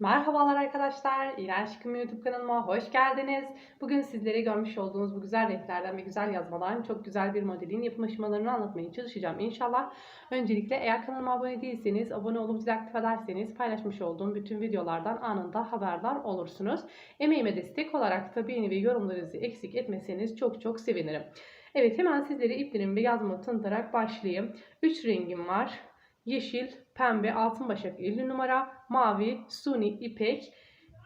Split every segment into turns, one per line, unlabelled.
Merhabalar arkadaşlar, İğrenç Şıkım YouTube kanalıma hoş geldiniz. Bugün sizlere görmüş olduğunuz bu güzel renklerden ve güzel yazmaların çok güzel bir modelin yapım aşamalarını anlatmaya çalışacağım inşallah. Öncelikle eğer kanalıma abone değilseniz, abone olup zil aktif ederseniz paylaşmış olduğum bütün videolardan anında haberdar olursunuz. Emeğime destek olarak da beğeni ve yorumlarınızı eksik etmeseniz çok çok sevinirim. Evet hemen sizlere iplerimi ve yazmamı tanıtarak başlayayım. 3 rengim var. Yeşil, pembe, altın başak 50 numara, mavi, suni, ipek,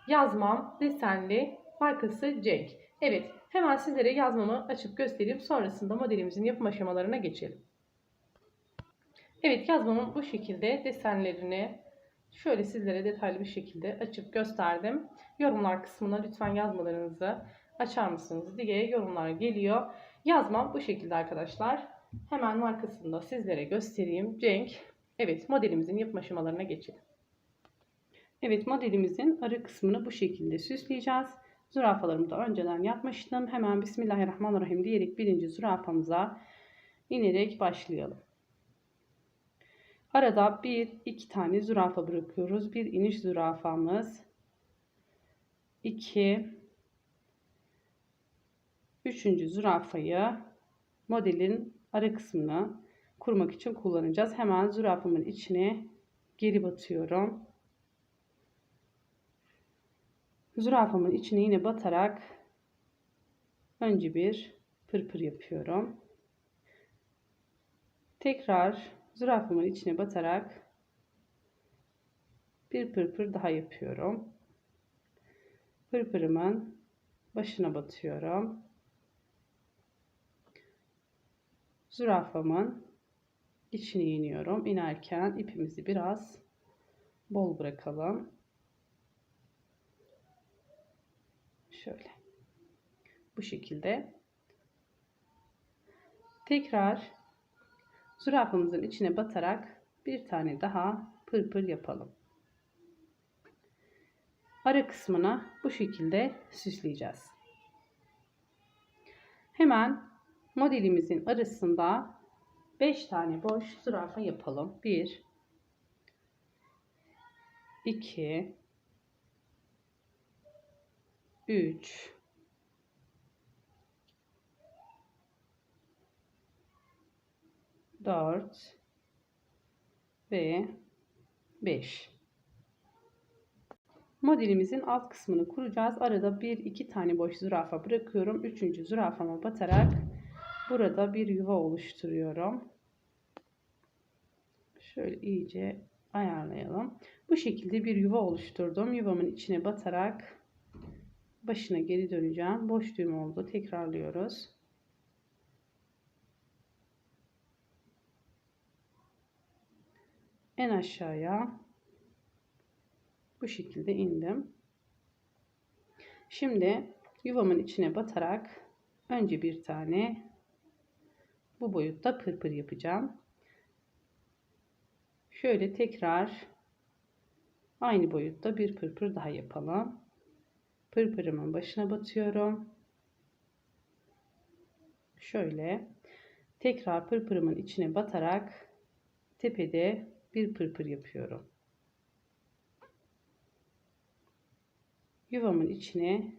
yazmam, desenli, markası Cenk. Evet, hemen sizlere yazmamı açıp göstereyim. Sonrasında modelimizin yapım aşamalarına geçelim. Evet, yazmamın bu şekilde desenlerini şöyle sizlere detaylı bir şekilde açıp gösterdim. Yorumlar kısmına lütfen yazmalarınızı açar mısınız diye yorumlar geliyor. Yazmam bu şekilde arkadaşlar. Hemen markasını da sizlere göstereyim. Cenk Evet modelimizin yapım aşamalarına geçelim. Evet modelimizin arı kısmını bu şekilde süsleyeceğiz. Zürafalarımı da önceden yapmıştım. Hemen Bismillahirrahmanirrahim diyerek birinci zürafamıza inerek başlayalım. Arada bir iki tane zürafa bırakıyoruz. Bir iniş zürafamız. 2 Üçüncü zürafayı modelin ara kısmına kurmak için kullanacağız. Hemen zürafamın içine geri batıyorum. Zürafamın içine yine batarak önce bir pırpır yapıyorum. Tekrar zürafamın içine batarak bir pırpır daha yapıyorum. Pırpırımın başına batıyorum. Zürafamın içine iniyorum. İnerken ipimizi biraz bol bırakalım. Şöyle. Bu şekilde. Tekrar zürafamızın içine batarak bir tane daha pırpır yapalım. Ara kısmına bu şekilde süsleyeceğiz. Hemen modelimizin arasında 5 tane boş zürafa yapalım. 1 2 3 4 ve 5 Modelimizin alt kısmını kuracağız. Arada 1-2 tane boş zürafa bırakıyorum. Üçüncü zürafama batarak burada bir yuva oluşturuyorum. Şöyle iyice ayarlayalım. Bu şekilde bir yuva oluşturdum. Yuvamın içine batarak başına geri döneceğim. Boş düğüm oldu. Tekrarlıyoruz. En aşağıya bu şekilde indim. Şimdi yuvamın içine batarak önce bir tane bu boyutta pırpır yapacağım. Şöyle tekrar aynı boyutta bir pırpır daha yapalım. Pırpırımın başına batıyorum. Şöyle tekrar pırpırımın içine batarak tepede bir pırpır yapıyorum. Yuvamın içine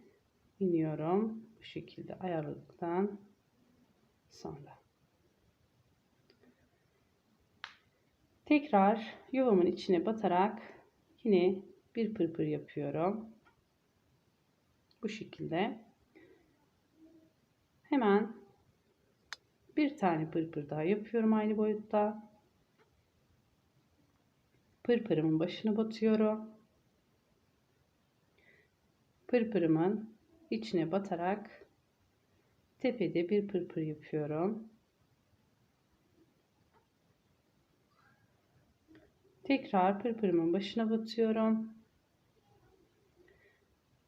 iniyorum. Bu şekilde ayarladıktan sonra. Tekrar yuvamın içine batarak yine bir pırpır yapıyorum. Bu şekilde. Hemen bir tane pırpır daha yapıyorum aynı boyutta. Pırpırımın başına batıyorum. Pırpırımın içine batarak tepede bir pırpır yapıyorum. Tekrar pırpırımın başına batıyorum.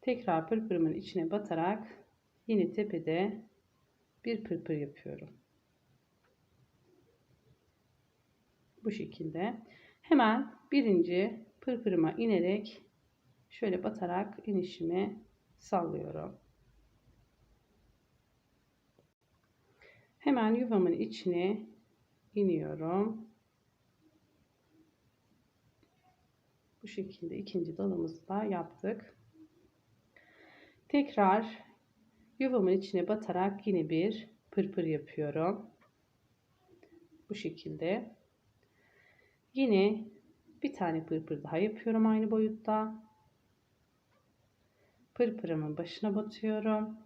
Tekrar pırpırımın içine batarak yine tepede bir pırpır yapıyorum. Bu şekilde. Hemen birinci pırpırıma inerek şöyle batarak inişimi sallıyorum. Hemen yuvamın içine iniyorum. Bu şekilde ikinci dalımızı da yaptık. Tekrar yuvamın içine batarak yine bir pırpır yapıyorum. Bu şekilde. Yine bir tane pırpır daha yapıyorum aynı boyutta. Pırpırımın başına batıyorum.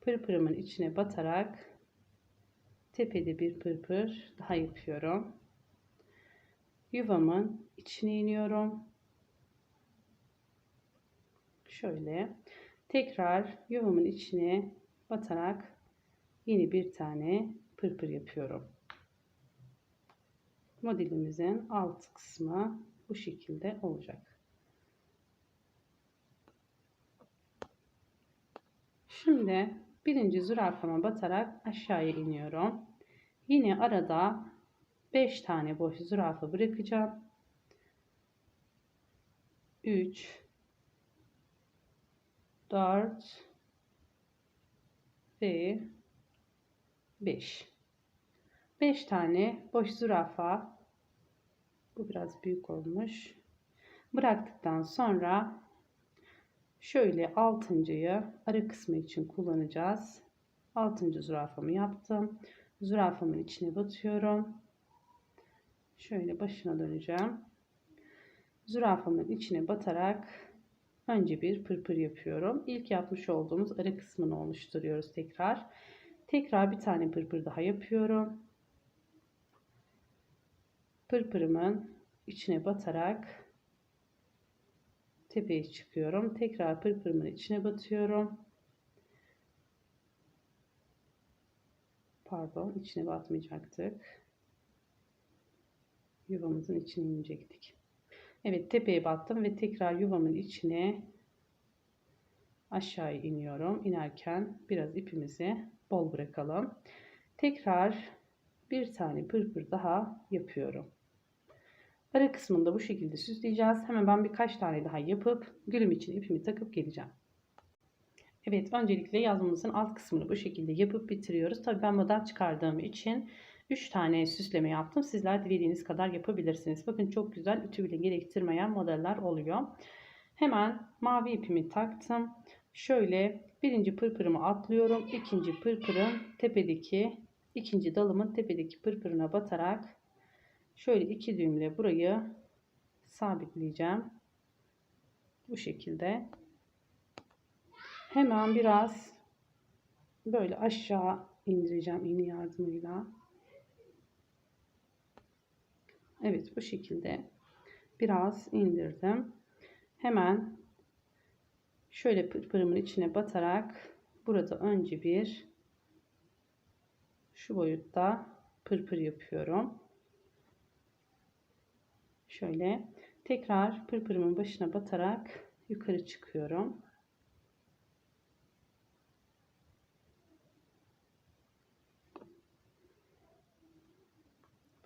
Pırpırımın içine batarak tepede bir pırpır daha yapıyorum. Yuvamın içine iniyorum. Şöyle tekrar yuvamın içine batarak yeni bir tane pırpır yapıyorum. Modelimizin alt kısmı bu şekilde olacak. Şimdi birinci zürafama batarak aşağıya iniyorum. Yine arada 5 tane boş zürafa bırakacağım. 3 4 ve 5 5 tane boş zürafa. Bu biraz büyük olmuş. Bıraktıktan sonra şöyle altıncıyı ara kısmı için kullanacağız. Altıncı zürafamı yaptım. Zürafamın içine batıyorum şöyle başına döneceğim zürafamın içine batarak önce bir pırpır yapıyorum. İlk yapmış olduğumuz ara kısmını oluşturuyoruz tekrar. Tekrar bir tane pırpır daha yapıyorum. Pırpırımın içine batarak tepeye çıkıyorum. Tekrar pırpırımın içine batıyorum. Pardon, içine batmayacaktık. Yuvamızın içine inecektik. Evet tepeye battım ve tekrar yuvamın içine aşağı iniyorum. İnerken biraz ipimizi bol bırakalım. Tekrar bir tane pırpır daha yapıyorum. Ara kısmında bu şekilde süsleyeceğiz. Hemen ben birkaç tane daha yapıp gülüm için ipimi takıp geleceğim. Evet öncelikle yazmamızın alt kısmını bu şekilde yapıp bitiriyoruz. Tabii ben model çıkardığım için 3 tane süsleme yaptım. Sizler dilediğiniz kadar yapabilirsiniz. Bakın çok güzel ütü bile gerektirmeyen modeller oluyor. Hemen mavi ipimi taktım. Şöyle birinci pırpırımı atlıyorum. İkinci pırpırın tepedeki ikinci dalımın tepedeki pırpırına batarak şöyle iki düğümle burayı sabitleyeceğim. Bu şekilde. Hemen biraz böyle aşağı indireceğim iğne yardımıyla. Evet bu şekilde biraz indirdim. Hemen şöyle pırpırımın içine batarak burada önce bir şu boyutta pırpır yapıyorum. Şöyle tekrar pırpırımın başına batarak yukarı çıkıyorum.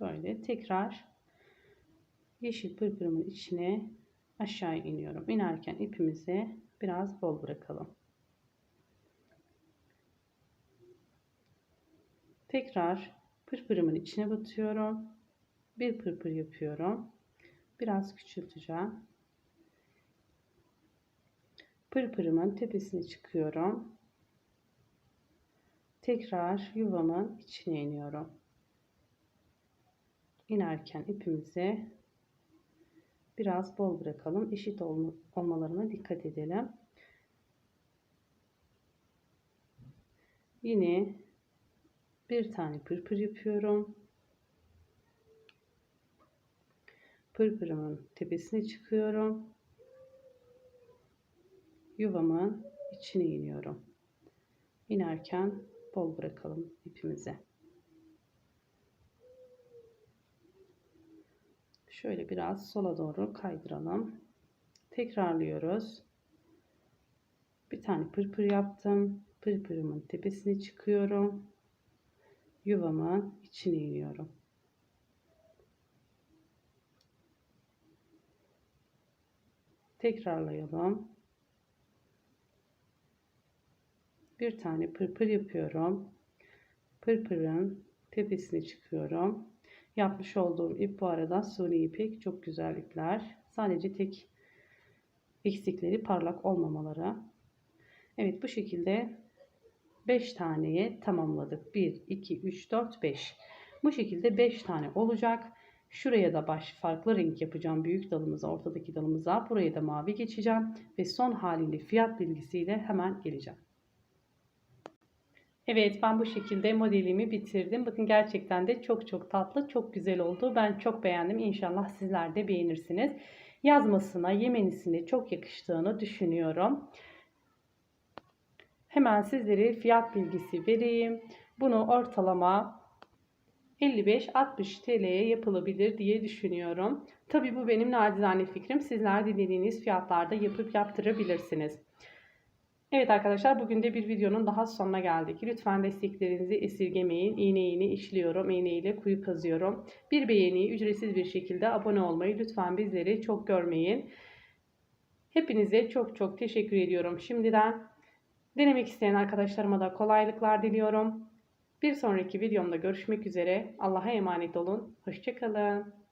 Böyle tekrar yeşil pırpırımın içine aşağı iniyorum. İnerken ipimizi biraz bol bırakalım. Tekrar pırpırımın içine batıyorum. Bir pırpır yapıyorum. Biraz küçülteceğim. Pırpırımın tepesine çıkıyorum. Tekrar yuvamın içine iniyorum. İnerken ipimizi biraz bol bırakalım. Eşit olmalarına dikkat edelim. Yine bir tane pırpır yapıyorum. Pırpırımın tepesine çıkıyorum. Yuvamın içine iniyorum. İnerken bol bırakalım ipimizi. Şöyle biraz sola doğru kaydıralım. Tekrarlıyoruz. Bir tane pırpır yaptım. Pırpırımın tepesine çıkıyorum. Yuvamın içine iniyorum. Tekrarlayalım. Bir tane pırpır yapıyorum. Pırpırın tepesine çıkıyorum. Yapmış olduğum ip bu arada suni ipek çok güzel ipler. Sadece tek eksikleri parlak olmamaları. Evet bu şekilde 5 taneye tamamladık. 1, 2, 3, 4, 5. Bu şekilde 5 tane olacak. Şuraya da baş farklı renk yapacağım. Büyük dalımıza, ortadaki dalımıza. Buraya da mavi geçeceğim. Ve son haliyle fiyat bilgisiyle hemen geleceğim. Evet ben bu şekilde modelimi bitirdim. Bakın gerçekten de çok çok tatlı, çok güzel oldu. Ben çok beğendim. İnşallah sizler de beğenirsiniz. Yazmasına, yemenisine çok yakıştığını düşünüyorum. Hemen sizlere fiyat bilgisi vereyim. Bunu ortalama 55-60 TL'ye yapılabilir diye düşünüyorum. Tabi bu benim nacizane fikrim. Sizler dilediğiniz fiyatlarda yapıp yaptırabilirsiniz. Evet arkadaşlar bugün de bir videonun daha sonuna geldik. Lütfen desteklerinizi esirgemeyin. İğne iğne işliyorum. İğne ile kuyu kazıyorum. Bir beğeniyi ücretsiz bir şekilde abone olmayı lütfen bizleri çok görmeyin. Hepinize çok çok teşekkür ediyorum şimdiden. Denemek isteyen arkadaşlarıma da kolaylıklar diliyorum. Bir sonraki videomda görüşmek üzere. Allah'a emanet olun. Hoşçakalın.